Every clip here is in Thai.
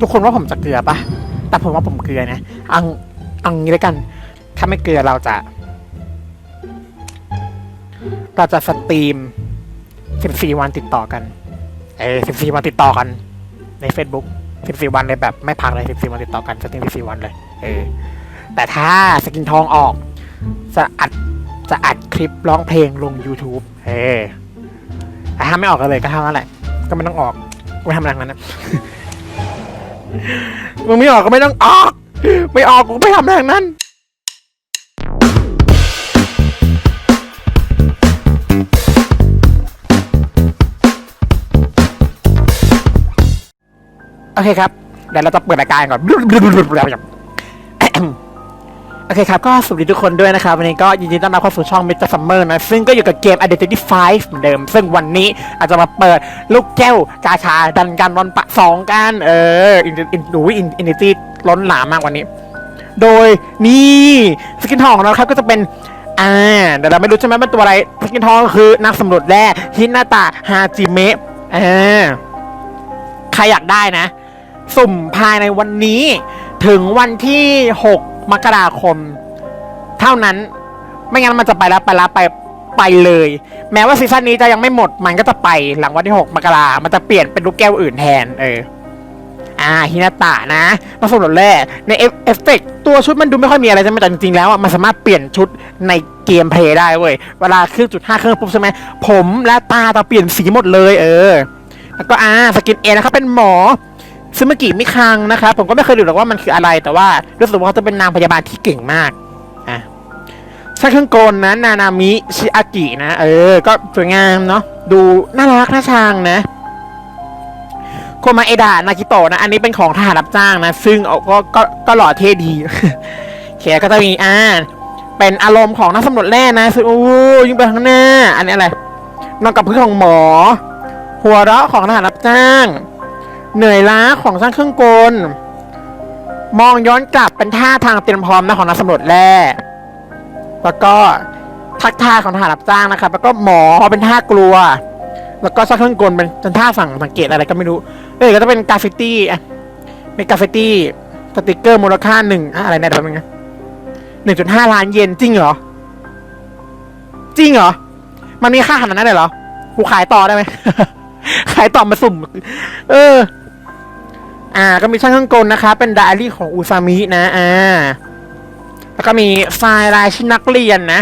ทุกคนว่าผมจะเกลือปะแต่ผมว่าผมเกลือนะอังอังนี้แล้วกัน ถ้าไม่เกลือเราจะ เราจะสตรีม 14 วันติดต่อกัน เออ14 วันติดต่อกัน ใน Facebook 14 วันเลยแบบไม่พักเลย14 วันติดต่อกันสตรีม14 วันเลย เออ แต่ถ้าสกินทองออก จะอัดจะอัดคลิปร้องเพลงลง YouTube เออถ้าไม่ออกกันเลยก็เท่านั้นแหละ ก็ไม่ต้องออกไม่ทำอะไรงนั้นนะ มึงไม่ออกก็ไม่ต้องออก ไม่ออกกูไม่ทำอะไรทั้งนั้น โอเคครับ เดี๋ยวเราจะเปิดรายการก่อน โอเคครับ ก็สวัสดีทุกคนด้วยนะครับ วันนี้ก็ยินดีต้อนรับเข้าสู่ช่อง Mr. Summer นะ ซึ่งก็อยู่กับเกม Identity 5 เหมือนเดิม ซึ่งวันนี้อาจจะมาเปิดลูกแก้วกาชาดันกันรอนปะสองกัน เอออินอินดูอินอินตี้ล้นหลามมากวันนี้ โดยนี่สกินทองของเราครับก็จะเป็นอ่าเดี๋ยวเราไม่รู้ใช่ไหมเป็นตัวอะไรสกินทองคือ นักสำรวจแร่ฮินาตะฮาจิเมะอ่าใครอยากได้นะ สุ่มภายในวันนี้ ถึงวันที่ 6 มกราคม เท่านั้น ไม่งั้นมันจะไปแล้วไปแล้วไปไปเลย แม้ว่าซีซั่นนี้จะยังไม่หมดมันก็จะไปหลังวันที่ 6 มกรามันจะเปลี่ยนเป็นลูกแก้วอื่นแทน เออ อ่าฮินาตะนะมาสำรวจแร่ในเอฟเอฟเฟกต์ตัวชุดมันดูไม่ค่อยมีอะไรใช่ไหมแต่จริงๆแล้วอะมันสามารถเปลี่ยนชุดในเกมเพลย์ได้เว้ย เวลาเครื่องจุดห้าเครื่องปุ๊บใช่ไหมผมและตาตาเปลี่ยนสีหมดเลย เออ แล้วก็อ่าสกินเอนะครับเป็นหมอ ซึมากิมิคังนะครับผมก็ไม่เคยดูหรอกว่ามันคืออะไรแต่ว่ารู้สึกว่าเขาจะเป็นนางพยาบาลที่เก่งมากอะช่างเครื่องกลนะนานามิชิอากินะเออ ก็สวยงามเนาะดูน่ารักน่าชังนะโคมาเอดะนากิโตะนะ อันนี้เป็นของทหารรับจ้างนะ ซึ่งเอาก็ก็ก็หล่อเท่ดีแขกก็จะมีอ่าเป็นอารมณ์ของนักสำรวจแร่นะซึ่งโอ้ยยิ่งไปข้างหน้า อันนี้อะไรนอนกับพื้นของหมอ หัวเราะของทหารรับจ้าง เหนื่อยล้าของช่างเครื่องกล มองย้อนกลับเป็นท่าทางเตรียมพร้อมนะของนักสำรวจแร่แล้วก็ทักทายของทหารรับจ้างนะครับ แล้วก็หมอเป็นท่ากลัว แล้วก็ช่างเครื่องกลเป็นเป็นท่าสั่งสังเกตอะไรก็ไม่รู้เอ้ยก็จะเป็นกราฟฟิตี้เป็นกราฟฟิตี้สติกเกอร์มูลค่าหนึ่งอะไรนะเดี๋ยวแป๊บนึงหนึ่งจุดห้าล้านเยนจริงเหรอ จริงเหรอ มันมีค่าขนาดนั้นเลยเหรอกูขายต่อได้ไหม ขายต่อมาสุ่ม เออ อ่า ก็มีช่างเครื่องกลนะคะเป็นไดอารี่ของอุซามินะ อ่า แล้วก็มีไฟล์รายชื่อนักเรียนนะ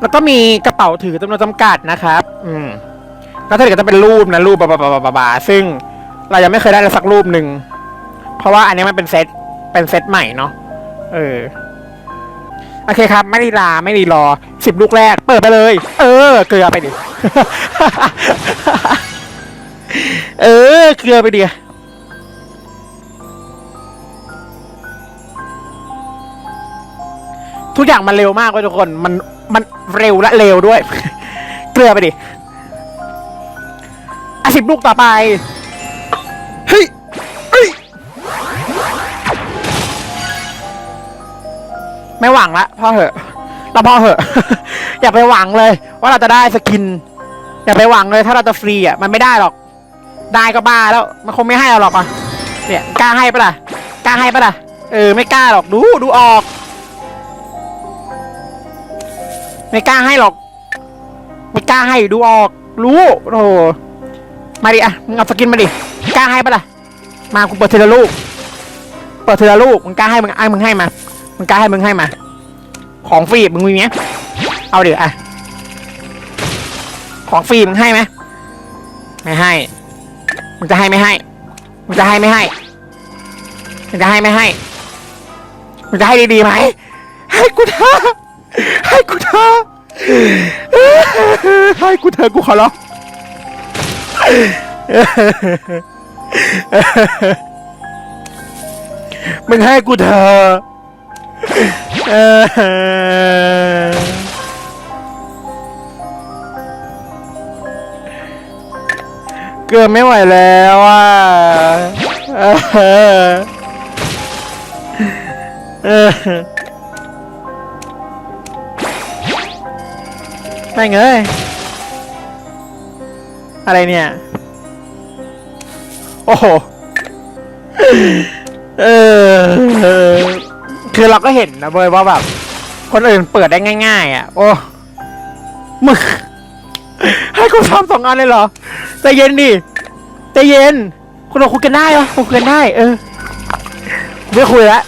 แล้วก็มีกระเป๋าถือจำนวนจำกัดนะครับ อืมแล้วถ้าเกิดจะเป็นรูปนะ รูปบาบาบาบาบาบาซึ่งเรายังไม่เคยได้เลยสักรูปหนึ่ง เพราะว่าอันนี้มันเป็นเซต เป็นเซตใหม่เนาะ เออ โอเคครับ ไม่รีลา ไม่รีรอสิบลูกแรก เปิดไปเลย เออ เกลือไปดิ เออ เกลือไปดิทุกอย่างมันเร็วมากเว้ยทุกคน มัน มันเร็วและเร็วด้วย เกลือไปดิอะสิบลูกต่อไป เฮ้ย เฮ้ย ไม่หวังละพอเหอะเราพอเหอะ อย่าไปหวังเลย ว่าเราจะได้สกิน อย่าไปหวังเลยถ้าเราจะฟรีอะ มันไม่ได้หรอก ได้ก็บ้าแล้ว มันคงไม่ให้เราหรอกอะเนี่ยกล้าให้ปะล่ะกล้าให้ปะล่ะเออไม่กล้าหรอกดูดูออก ไม่กล้าให้หรอก ไม่กล้าให้ดูออก รู้โอ้โหมาดิอะมึงเอาสกินมาดิกล้าให้ปะล่ะมากูเปิดเทละลูก เปิดเทละลูกมึงกล้าให้มึงไอ้มึงให้มามึงกล้าให้มึงให้มา ของฟรีมึงมีไหมเอาดิอะของฟรีมึงให้ไหมไม่ให้ มึงจะให้ไม่ให้มึงจะให้ไม่ให้มึงจะให้ไม่ให้มึงจะให้ดีๆไหมให้กูเถอะให้กูเถอะให้กูเถอะกูขอร้องมึงให้กูเถอะ เกือบไม่ไหวแล้วอะเออออไม่งเอ้ยอะไรเนี่ย โอ้โหเออเออคือเราก็เห็นนะเว้ยว่าแบบ คนอื่นเปิดได้ง่าย ๆ อะ โอ้มึง ให้กูทำสองอันเลยเหรอใจเย็นดิใจเย็นคุณเราคุยกันได้เหรอคุยกันได้ เออไม่คุยละ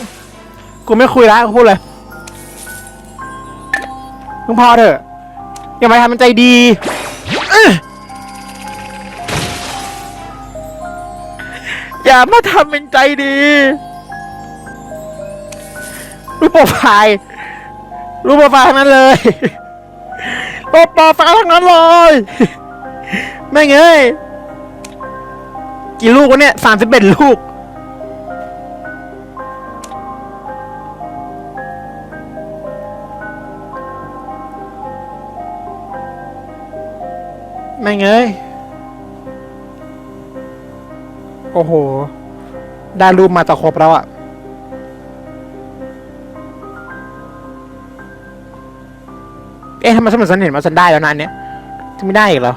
กูไม่คุยละกูพูดเลยมึงพอเถอะอย่ามาทำมันใจดีอย่ามาทำเป็นใจดีรูปโปรไฟล์รูปโปรไฟล์ทั้งนั้นเลย รูปโปรไฟล์ทั้งนั้นเลยแม่งเอ้ยกี่ลูกวะเนี่ยสามสิบเอ็ดลูก แม่งเอ้ย โอ้โห ได้รูปมาจะครบแล้วอะ อ๊ะทำไมฉันเหมือนฉันเห็นว่าฉันได้แล้วนะอันเนี้ยจะไม่ได้อีกเหรอ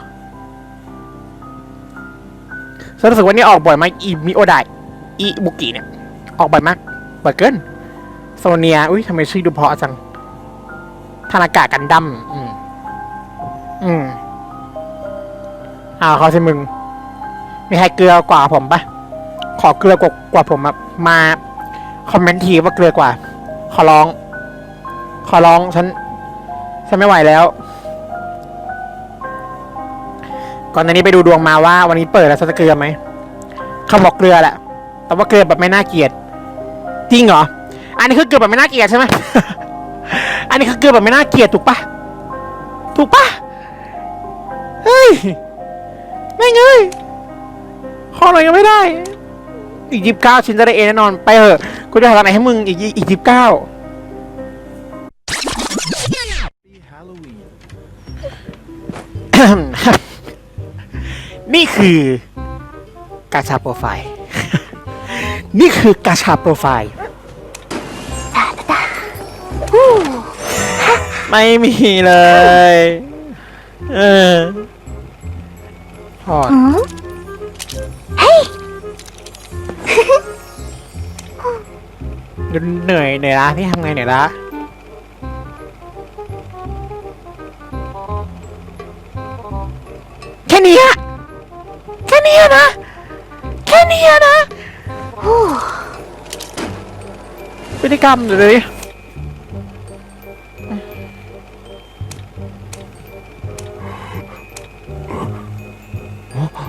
ฉันรู้สึกว่านี่ออกบ่อยมากอีมิโอไดอีบุกิเนี่ย ออกบ่อยมากบ่อยเกินโซเนียอุ้ยทำไมชื่อดูเพราะจังธนากากันดั้มอืมอืมอ่าเขาสิมึง มีใครเกลือกว่าผมปะขอเกลือกว่ากว่าผมมาคอมเมนต์ทีว่าเกลือกว่า ขอร้อง ขอร้องฉัน ฉันไม่ไหวแล้ว ก่อนหน้านี้ไปดูดวงมาว่า วันนี้เปิดแล้วฉันจะเกลือไหมเขาบอกเกลือแหละ แต่ว่าเกลือแบบไม่น่าเกลียด จริงเหรอ อันนี้คือเกลือแบบไม่น่าเกลียดใช่ไหม อันนี้คือเกลือแบบไม่น่าเกลียดถูกปะ ถูกปะ เฮ้ย ไม่เงยขอหน่อยก็ไม่ได้ อีกยิบเก้าชิ้นจะได้เอแน่นอน ไปเถอะ กูจะหาอะไรให้มึงอีกยี่อีกยิบเก้า นี่คือกาชาโปรไฟล์ นี่คือกาชาโปรไฟล์ ไม่มีเลย เออพอดดูเหนื่อยเหนื่อยละพี่ทำไงเหนื่อยละ นี้อะแค่นี้นะ แค่นี้นะพฤติกรรมเดี๋ยวนี้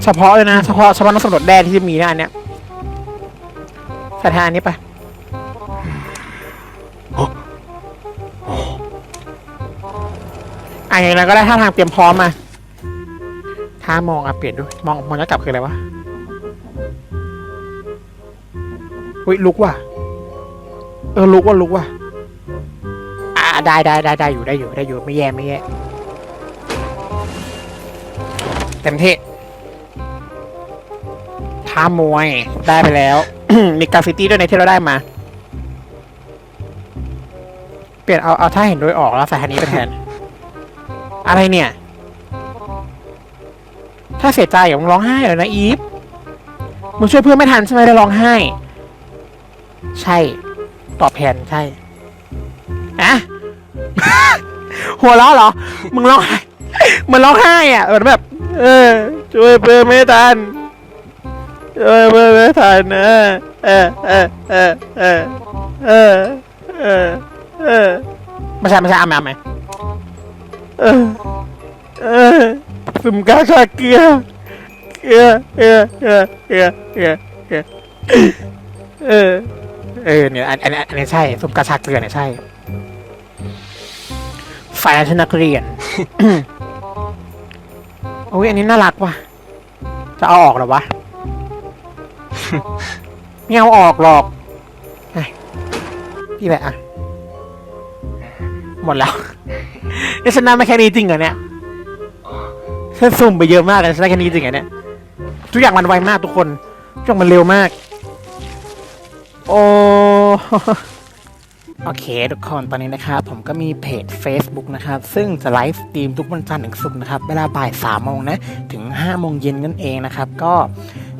เฉพาะเลยนะ เฉพาะเฉพาะนักสำรวจแดนที่จะมีนะอันเนี้ยส่ทานนี้ไปอะอย่างไรก็ได้ถ้าทางเตรียมพร้อมมา ถ้ามองอะเปลี่ยนด้วยมองมองแล้วกลับคืออะไรวะอุ้ยลุกว่ะเออลุกว่ะลุกว่ะอ่าได้ได้ได้ได้อยู่ได้อยู่ได้อยู่ไม่แย่ไม่แย่เต็มที่ท้ามวยได้ไปแล้ว มีกราฟิตี้ด้วยในที่เราได้มา เปลี่ยนเอาเอาถ้าเห็นโดยออกแล้วใส่คันนี้ไปแทน อะไรเนี่ย ถ้าเสียใจอย่ามึงร้องไห้เลยนะอีฟมึงช่วยเพื่อนไม่ทันใช่ไหมเลยร้องไห้ ใช่ ตอบแทนใช่อะหัวเราะเหรอ มึงร้องไห้มึงร้องไห้อะเหมือนแบบ เออ ช่วยเพื่อนไม่ทันช่วยเพื่อนไม่ทันนะเออเออเออเออเออเออเออไม่ใช่ไม่ใช่อาไหมเอาไหมเออเออ สุมกาชาเกลือเกลือเกลือเกลือเกลือเกลือเกลือเออเออเนี่ยอันอันอันนี้ใช่สุมกาชาเกลือเนี่ยใช่ฝ่ายชนักเรียนโอ้ยอันนี้น่ารักว่ะ จะเอาออกหรอวะไม่เอาออกหรอกไอ้นี่แหละอะ หมดแล้วนี่ฉันไมาแค่นี้จริงเหรอเนี่ย ฉันสุ่มไปเยอะมากเลยฉันได้แค่นี้จริงเหรอเนี่ย ทุกอย่างมันไวมากทุกคนทุกอย่างมันเร็วมาก โอ้ โอเคทุกคนตอนนี้นะครับ ผมก็มีเพจ Facebook นะครับ ซึ่งจะไลฟ์สตรีมทุกวันจันทร์ถึงศุกร์นะครับ เวลาบ่าย3โมงนะ ถึง5โมงเย็นนั่นเองนะครับ ก็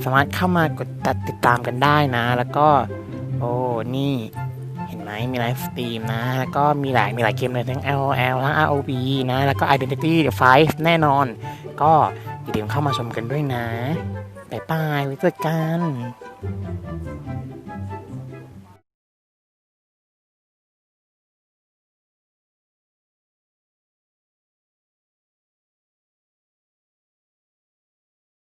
สามารถเข้ามากดติดตามกันได้นะ แล้วก็ โอ้ นี่ เห็นไหมมีไลฟ์สตรีมนะ แล้วก็มีหลายมีหลายเกมเลยทั้ง LOL ทั้ง ROV นะ แล้วก็ Identity 5แน่นอน ก็อย่าลืมเข้ามาชมกันด้วยนะบ๊ายบายไว้เจอกัน